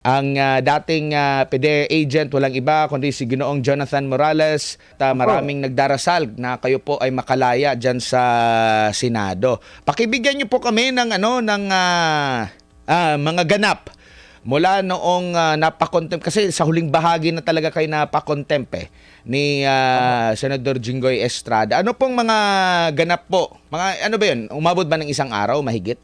Ang ah, dating uh, PDEA agent, walang iba kundi si Ginoong Jonathan Morales. Ta maraming nagdarasal na kayo po ay makalaya diyan sa Senado. Pakibigyan niyo po kami ng ano ng ah, ah, mga ganap mula noong uh, napakontempt kasi sa huling bahagi na talaga kayo napakontempt eh, ni ah, Senador Jinggoy Estrada. Ano pong mga ganap po? Mga ano ba 'yun? Umabot ba ng isang araw mahigit?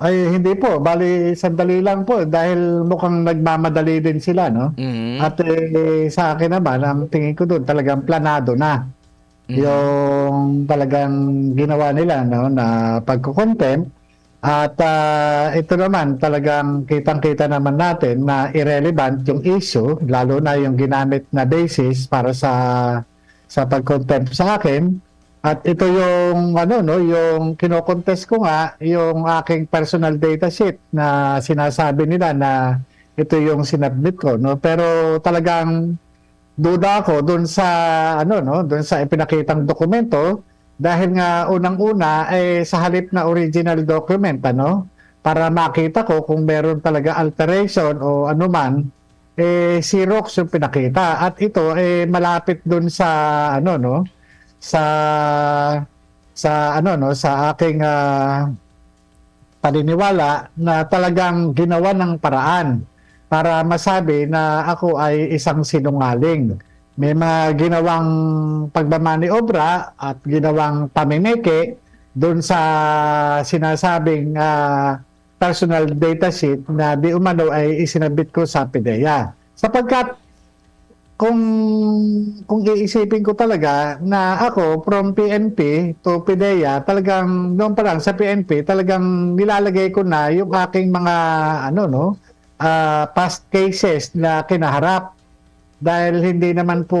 Ay, hindi po. Bali, sandali lang po. Dahil mukhang nagmamadali din sila, no? Mhm. At eh, sa akin naman, ang tingin ko doon, talagang planado na. Yung talagang ginawa nila, no? Na pagkukontempt. At ah, ito naman, talagang kitang-kita naman natin na irrelevant yung issue, lalo na yung ginamit na basis para sa sa pagcontempt sa akin. At ito yung ano no, yung kino-contest ko nga yung aking personal data sheet na sinasabi nila na ito yung sinubmit ko no. Pero talagang duda ako doon sa ano no, doon sa ipinakitang dokumento dahil nga unang-una eh sa halip na original document ano para makita ko kung meron talaga alteration o anuman eh Xerox yung pinakita at ito eh malapit doon sa ano no sa sa ano no sa aking ah, paniniwala na talagang ginawa ng paraan para masabi na ako ay isang sinungaling. May mga ginawang pagmamaniobra at ginawang pamimeke doon sa sinasabing ah, personal data sheet na di umano ay isinabit ko sa PDEA. Sapagkat kung kung iisipin ko talaga na ako from PNP to PDEA, talagang noon pa lang sa PNP, talagang nilalagay ko na yung aking mga ano no, ah, past cases na kinaharap dahil hindi naman po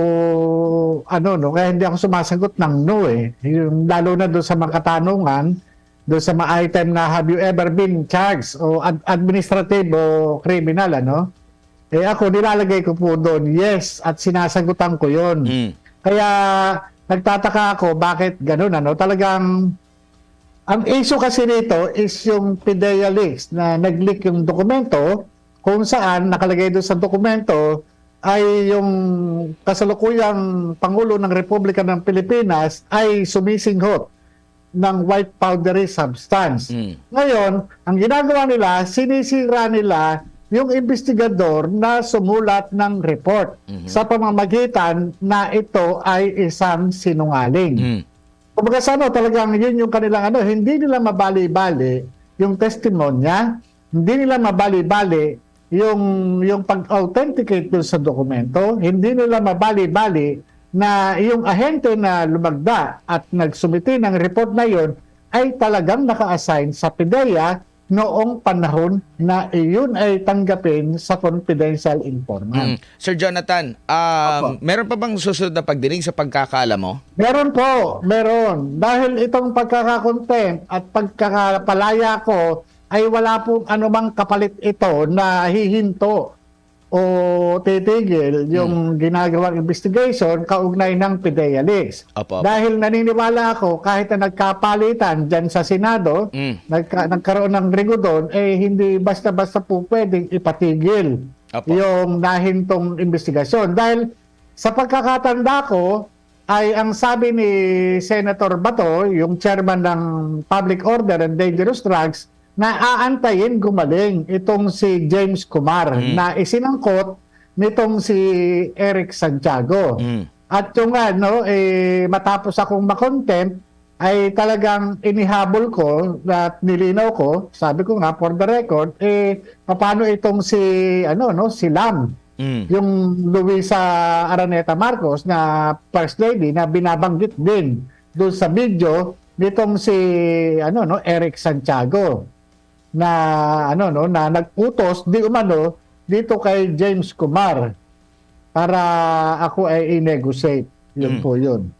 ano no, kaya hindi ako sumasagot ng no eh. Yung, lalo na doon sa mga katanungan, doon sa mga item na have you ever been charged o ad- administrative o criminal ano? Eh ako nilalagay ko po doon, yes, at sinasagutan ko 'yon. Mm. Kaya nagtataka ako bakit ganun ano? Talagang ang issue kasi nito is yung PDEA leaks na nag-leak yung dokumento kung saan nakalagay doon sa dokumento ay yung kasalukuyang Pangulo ng Republika ng Pilipinas ay sumisinghot ng white powdery substance. Mm. Ngayon, ang ginagawa nila, sinisira nila yung investigador na sumulat ng report sa pamamagitan na ito ay isang sinungaling. Mm. Kumbaga sa ano, talagang yun yung kanilang ano, hindi nila mabali-bali yung testimonya, hindi nila mabali-bali yung yung pag-authenticate dun sa dokumento, hindi nila mabali-bali na yung ahente na lumagda at nagsumiti ng report na yon ay talagang naka-assign sa PIDEA noong panahon na iyon ay tanggapin sa confidential informant. Mm. Sir Jonathan, um, Opo. meron pa bang susunod na pagdinig sa pagkakala mo? Meron po, meron. Dahil itong pagkakakontent at pagkakapalaya ko ay wala pong anumang kapalit ito na hihinto o titigil yung ginagawang investigation kaugnay ng PIDEA leaks. Dahil naniniwala ako kahit na nagkapalitan dyan sa Senado, Mm. nagka, nagkaroon ng rigo doon, eh hindi basta-basta po pwedeng ipatigil Opo. yung nahintong investigasyon. Dahil sa pagkakatanda ko, ay ang sabi ni Senator Bato, yung chairman ng Public Order and Dangerous Drugs, na aantayin gumaling itong si James Kumar Mm. na isinangkot nitong si Eric Santiago. Mm. At yung ano, eh, matapos akong makontempt, ay talagang inihabol ko at nilinaw ko, sabi ko nga for the record, eh, paano itong si, ano, no, si Lam, Mm. yung Luisa Araneta Marcos na First Lady na binabanggit din doon sa video nitong si, ano, no, Eric Santiago na ano no na nagputos di umano dito kay James Kumar para ako ay i-negotiate. Mm. Yun po yun.